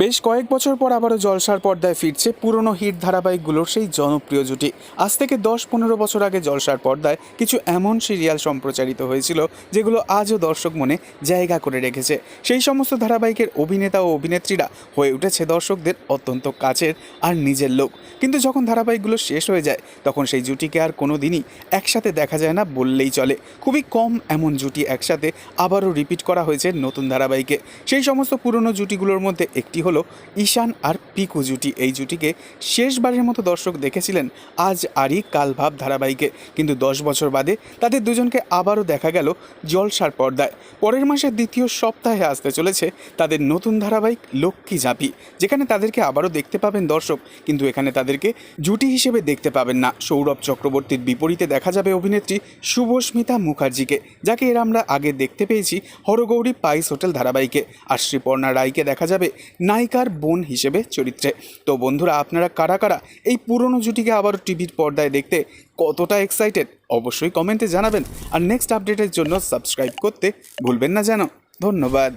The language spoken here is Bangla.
বেশ কয়েক বছর পর আবারও জলসার পর্দায় ফিরছে পুরনো হিট ধারাবাহিকগুলোর সেই জনপ্রিয় জুটি। আজ থেকে দশ পনেরো বছর আগে জলসার পর্দায় কিছু এমন সিরিয়াল সম্প্রচারিত হয়েছিল, যেগুলো আজও দর্শক মনে জায়গা করে রেখেছে। সেই সমস্ত ধারাবাহিকের অভিনেতা ও অভিনেত্রীরা হয়ে উঠেছে দর্শকদের অত্যন্ত কাছের আর নিজের লোক। কিন্তু যখন ধারাবাহিকগুলো শেষ হয়ে যায়, তখন সেই জুটিকে আর কোনো দিনই একসাথে দেখা যায় না বললেই চলে। খুবই কম এমন জুটি একসাথে আবারও রিপিট করা হয়েছে নতুন ধারাবাহিকে। সেই সমস্ত পুরনো জুটিগুলোর মধ্যে একটি হলো ঈশান আর পিকু জুটি। এই জুটিকে শেষবারের মতো দর্শক দেখেছিলেন আজ আরই কাল ভাব ধারাবাহিকে। কিন্তু দশ বছর বাদে তাদের দুজনকে আবারও দেখা গেল জলসার পর্দায়। পরের মাসের দ্বিতীয় সপ্তাহে আসতে চলেছে তাদের নতুন ধারাবাহিক লক্ষ্মী ঝাঁপি, যেখানে তাদেরকে আবারও দেখতে পাবেন দর্শক। কিন্তু এখানে তাদেরকে জুটি হিসেবে দেখতে পাবেন না। সৌরভ চক্রবর্তীর বিপরীতে দেখা যাবে অভিনেত্রী শুভস্মিতা মুখার্জিকে, যাকে এর আমরা আগে দেখতে পেয়েছি হরগৌরী পাইস হোটেল ধারাবাহিকে। আর শ্রীপর্ণা রায়কে দেখা যাবে নায়িকার বোন হিসেবে চরিত্রে। তো বন্ধুরা, আপনারা কারা কারা এই পুরনো জুটিকে আবার টিভির পর্দায় দেখতে কতটা এক্সাইটেড অবশ্যই কমেন্টে জানাবেন। আর নেক্সট আপডেটের জন্য সাবস্ক্রাইব করতে ভুলবেন না যেন। ধন্যবাদ।